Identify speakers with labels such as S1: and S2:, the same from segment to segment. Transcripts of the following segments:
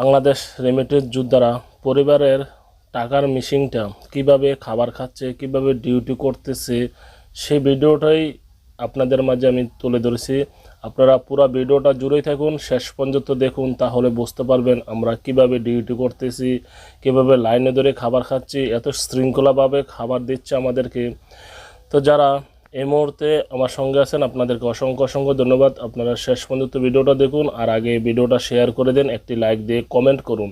S1: Bangladesh remittance যোদ্ধারা পরিবারের টাকার মিশিংটা কীভাবে খাবার খাচ্ছে, কীভাবে ডিউটি করতেছে, সেই ভিডিওটাই আপনাদের মাঝে আমি তুলে ধরেছি। আপনারা পুরো ভিডিওটা জুড়েই থাকুন, শেষ পর্যন্ত দেখুন, তাহলে বুঝতে পারবেন আমরা কীভাবে ডিউটি করতেছি, কীভাবে লাইনে ধরে খাবার খাচ্ছি, এত শৃঙ্খলাভাবে খাবার দিচ্ছে আমাদেরকে। তো যারা এই মুহূর্তে আমার সঙ্গে আছেন আপনাদেরকে অসংখ্য অসংখ্য ধন্যবাদ। আপনারা শেষ পর্যন্ত ভিডিওটা দেখুন আর আগে ভিডিওটা শেয়ার করে দেন, একটি লাইক দিয়ে কমেন্ট করুন।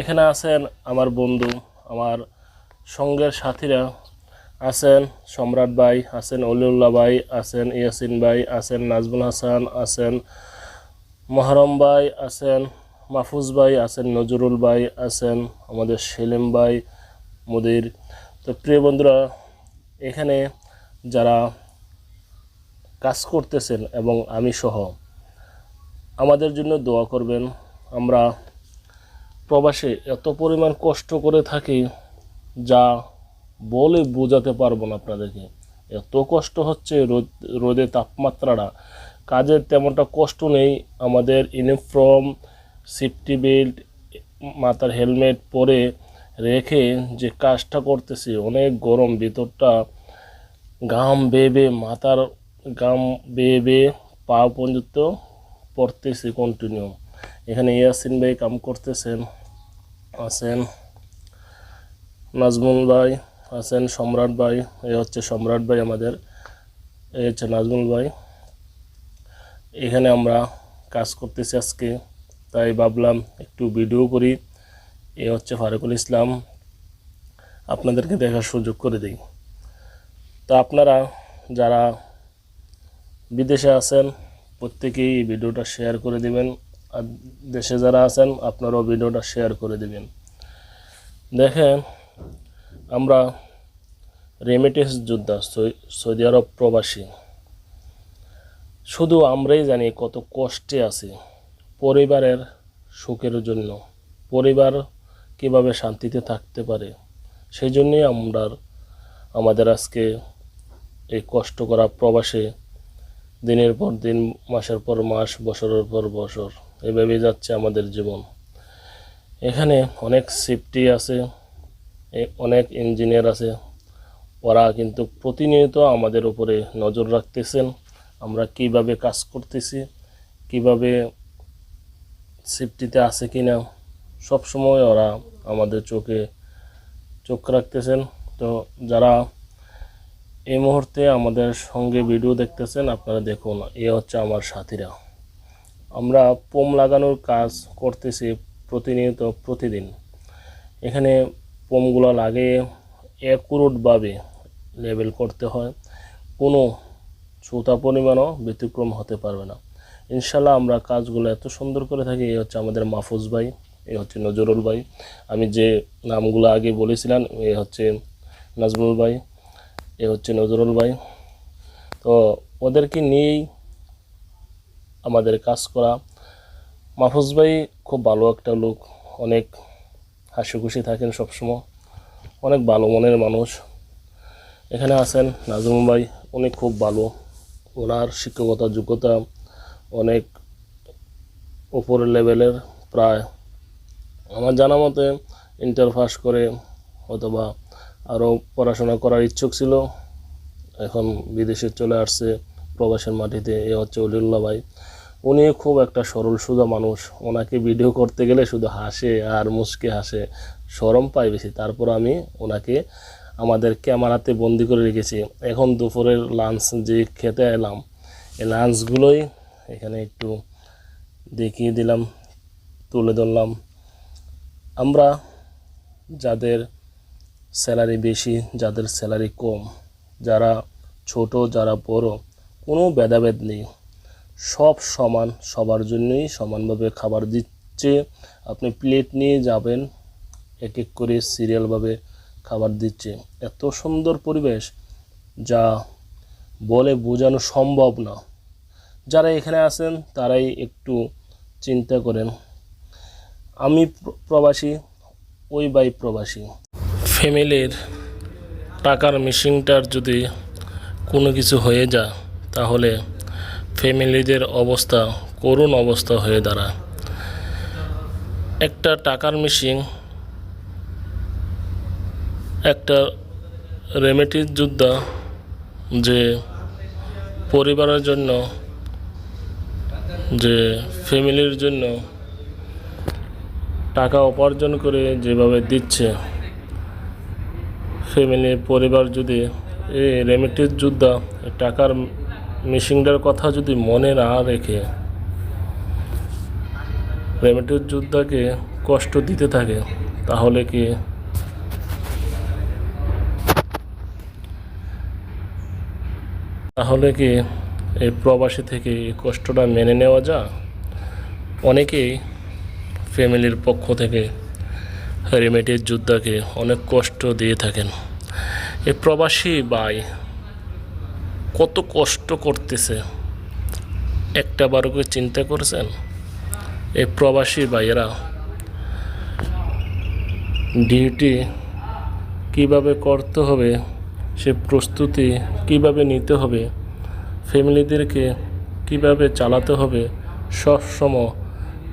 S1: এখানে আছেন আমার বন্ধু, আমার সঙ্গের সাথীরা আছেন সম্রাট ভাই, আছেন অলিউল্লাহ ভাই, আছেন ইয়াসিন ভাই, আছেন নাজমুল হাসান, আছেন মহরম ভাই, আছেন মাহফুজ ভাই, আছেন নজরুল ভাই, আছেন আমাদের সেলিম ভাই, মুদির। তো প্রিয় বন্ধুরা, এখানে যারা কাজ করতেছেন এবং আমি সহ, আমাদের জন্য দোয়া করবেন। আমরা প্রবাসে এত পরিমাণ কষ্ট করে থাকি যা বলে বোঝাতে পারব না আপনাদেরকে। এত কষ্ট হচ্ছে রোদ, রোদে তাপমাত্রাটা। কাজের তেমনটা কষ্ট নেই। আমাদের ইউনিফর্ম সেফটি বেল্ট মাথার হেলমেট পরে রেখে যে কাজটা করতেছি, অনেক গরম, ভিতরটা ঘাম বেয়ে বেয়ে মাথার ঘাম বেয়ে বেয়ে পা পর্যন্ত পড়তেছি কন্টিনিউ এখানে ইয়াসিন ভাই কাম করতেছেন, আছেন নাজমুল ভাই, আছেন সম্রাট ভাই, এ হচ্ছে সম্রাট ভাই আমাদের, এ হচ্ছে নাজমুল ভাই। এখানে আমরা কাজ করতেছি আজকে, তাই ভাবলাম একটু ভিডিও করি, এ হচ্ছে ফারুকুল ইসলাম, আপনাদেরকে দেখার সুযোগ করে দিই। তো আপনারা যারা বিদেশে আছেন, প্রত্যেকেই এই ভিডিওটা শেয়ার করে দিবেন। আর দেশে যারা আছেন, আপনারাও ভিডিওটা শেয়ার করে দিবেন। দেখেন, আমরা রেমিটেন্স যোদ্ধা সৌদি আরব প্রবাসী। শুধু আমরাই জানি কত কষ্টে আছি। পরিবারের সুখের জন্য। পরিবার কীভাবে শান্তিতে থাকতে পারে সেই জন্যই আমরা, আমাদের আজকে এই কষ্ট করা প্রবাসে দিনের পর দিন, মাসের পর মাস, বছরের পর বছর, এভাবেই যাচ্ছে আমাদের জীবন। এখানে অনেক সেফটি আছে অনেক ইঞ্জিনিয়ার আছে, ওরা কিন্তু প্রতিনিয়ত আমাদের উপরে নজর রাখতেছেন, আমরা কীভাবে কাজ করতেছি, কীভাবে সেফটিতে আছে কি না সবসময় ওরা আমাদের চোখে চোখ রাখতেছেন। তো যারা এই মুহূর্তে আমাদের সঙ্গে ভিডিও দেখতেছেন আপনারা দেখুন, এ হচ্ছে আমার সাথীরা। আমরা পোম লাগানোর কাজ করতেছি প্রতিনিয়ত, প্রতিদিন। এখানে পোমগুলো লাগিয়ে একুরুটভাবে লেবেল করতে হয়। কোনো ছুতা পরিমাণও ব্যতিক্রম হতে পারবে না। ইনশাল্লাহ আমরা কাজগুলো এত সুন্দর করে থাকি এই হচ্ছে আমাদের মাহফুজ ভাই, এ হচ্ছে নজরুল ভাই। আমি যে নামগুলো আগে বলেছিলাম, এ হচ্ছে নাজমুল ভাই। এ হচ্ছে নজরুল ভাই। তো ওদেরকে নিয়েই আমাদের কাজ করা। মাহফুজ ভাই খুব ভালো একটা লোক, অনেক হাসি খুশি থাকেন সবসময়, অনেক ভালো মনের মানুষ। এখানে আছেন নাজমুল ভাই, উনি খুব ভালো। ওনার শিক্ষকতা, যোগ্যতা অনেক উপরের লেভেলের প্রায়। আমার জানা মতে ইন্টার পাস করে অথবা আরও পড়াশোনা করার ইচ্ছুক ছিল। এখন বিদেশে চলে আসছে, প্রবাসের মাটিতে, এ হচ্ছে অলিউল্লাহ ভাই। উনি খুব একটা সরল সোজা মানুষ। ওনাকে ভিডিও করতে গেলে শুধু হাসে আর মুসকে হাসে। সরম পাই বেশি। তারপর আমি ওনাকে আমাদের ক্যামেরাতে বন্দি করে রেখেছি। এখন দুপুরের লাঞ্চ যে খেতে এলাম এই লাঞ্চগুলোই এখানে একটু দেখিয়ে দিলাম, তুলে ধরলাম। আমরা যাদের স্যালারি বেশি, যাদের স্যালারি কম, যারা ছোট, যারা বড়, কোনো ভেদাভেদ নেই। সব সমান, সবার জন্যই সমানভাবে খাবার দিচ্ছে। আপনি প্লেট নিয়ে যাবেন, এক এক করে সিরিয়ালভাবে খাবার দিচ্ছে। এত সুন্দর পরিবেশ যা বলে বোঝানো সম্ভব না। যারা এখানে আছেন, তারাই একটু চিন্তা করেন। আমি প্রবাসী, ওই বাই প্রবাসী। ফ্যামিলির টাকার মেশিনটার যদি কোনো কিছু হয়ে যায়, তাহলে ফ্যামিলিদের অবস্থা, করুণ অবস্থা হয়ে দাঁড়ায়। একটা টাকার মেশিন, একটা রেমেটির যোদ্ধা যে পরিবারের জন্য, যে ফ্যামিলির জন্য টাকা উপার্জন করে যেভাবে দিচ্ছে ফ্যামিলি পরিবার যদি এই রেমিটির যোদ্ধা, টাকার মেশিনটার কথা যদি মনে না রেখে রেমিটির যোদ্ধাকে কষ্ট দিতে থাকে, তাহলে কি তাহলে কি এই প্রবাসী থেকে এই কষ্টটা মেনে নেওয়া যায়? অনেকেই ফ্যামিলির পক্ষ থেকে রেমিটির যোদ্ধাকে অনেক কষ্ট দিয়ে থাকেন। এ প্রবাসী ভাই কত কষ্ট করতেছে। একটা বারো করে চিন্তা করেছেন? এই প্রবাসী ভাইয়েরা, ডিউটি কীভাবে করতে হবে, সে প্রস্তুতি কীভাবে নিতে হবে, ফ্যামিলিদেরকে কীভাবে চালাতে হবে, সবসময়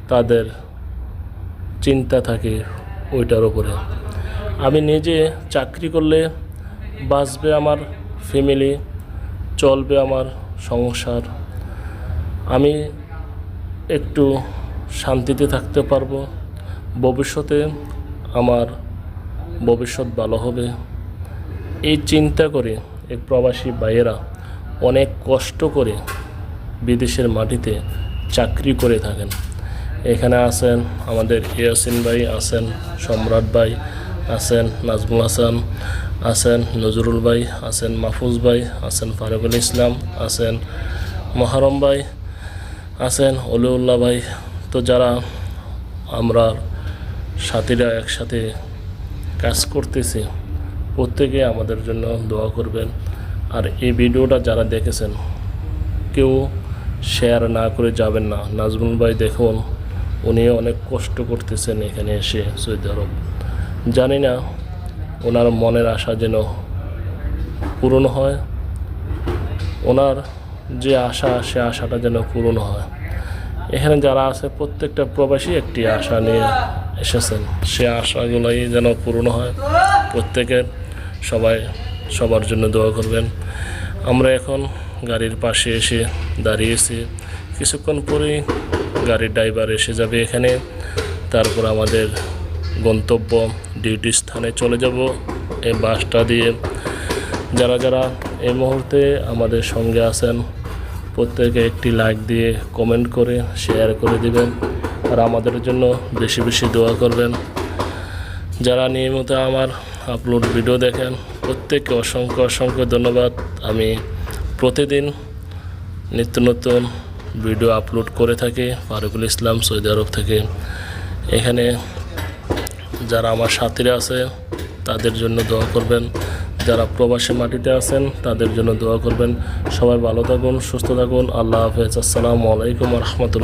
S1: তাদের চিন্তা থাকে। ওইটার উপরে। আমি নিজে চাকরি করলে বাঁচবে আমার ফ্যামিলি চলবে আমার সংসার। আমি একটু শান্তিতে থাকতে পারব। ভবিষ্যতে আমার ভবিষ্যৎ ভালো হবে। এই চিন্তা করে এই প্রবাসী ভাইয়েরা অনেক কষ্ট করে বিদেশের মাটিতে চাকরি করে থাকেন। এখানে আছেন আমাদের ইয়াসিন ভাই, আছেন সম্রাট ভাই, আছেন নাজমুল হাসান, আছেন নজরুল ভাই, আছেন মাহফুজ ভাই, আছেন ফারুকুল ইসলাম, আছেন মহারম ভাই, আছেন অলিউল্লাহ ভাই। তো যারা আমরা সাথীরা একসাথে কাজ করতেছি, প্রত্যেকে আমাদের জন্য দোয়া করবেন। আর এই ভিডিওটা যারা দেখেছেন, কেউ শেয়ার না করে যাবেন না। নাজমুল ভাই, দেখুন উনি অনেক কষ্ট করতেছেন এখানে এসে সৌদি আরব। জানি না ওনার মনের আশা যেন পূরণ হয়, ওনার যে আশা, সে আশাটা যেন পূরণ হয়। এখানে যারা আছে, প্রত্যেকটা প্রবাসী একটি আশা নিয়ে এসেছেন। সে আশাগুলোই যেন পূরণ হয়। প্রত্যেকের সবাই সবার জন্য দোয়া করবেন। আমরা এখন গাড়ির পাশে এসে দাঁড়িয়েছি। কিছুক্ষণ পরেই গাড়ির ড্রাইভার এসে যাবে এখানে। তারপর আমাদের গন্তব্য ডিউটি স্থানে চলে যাব। এই বাসটা দিয়ে যারা যারা এই মুহূর্তে আমাদের সঙ্গে আছেন, প্রত্যেকে একটি লাইক দিয়ে কমেন্ট করে শেয়ার করে দিবেন। আর আমাদের জন্য বেশি বেশি দোয়া করবেন। যারা নিয়মিত আমার আপলোড ভিডিও দেখেন, প্রত্যেককে অসংখ্য অসংখ্য ধন্যবাদ। আমি প্রতিদিন নিত্য নতুন ভিডিও আপলোড করে থাকে ফারুকুল ইসলাম সৌদি আরব থেকে। এখানে যারা আমার সাথীরা আছে, তাদের জন্য দোয়া করবেন। যারা প্রবাসী মাটিতে আছেন, তাদের জন্য দোয়া করবেন। সবাই ভালো থাকুন, সুস্থ থাকুন। আল্লাহ হাফেজ। আসসালামু আলাইকুম রহমতুল্লাহ।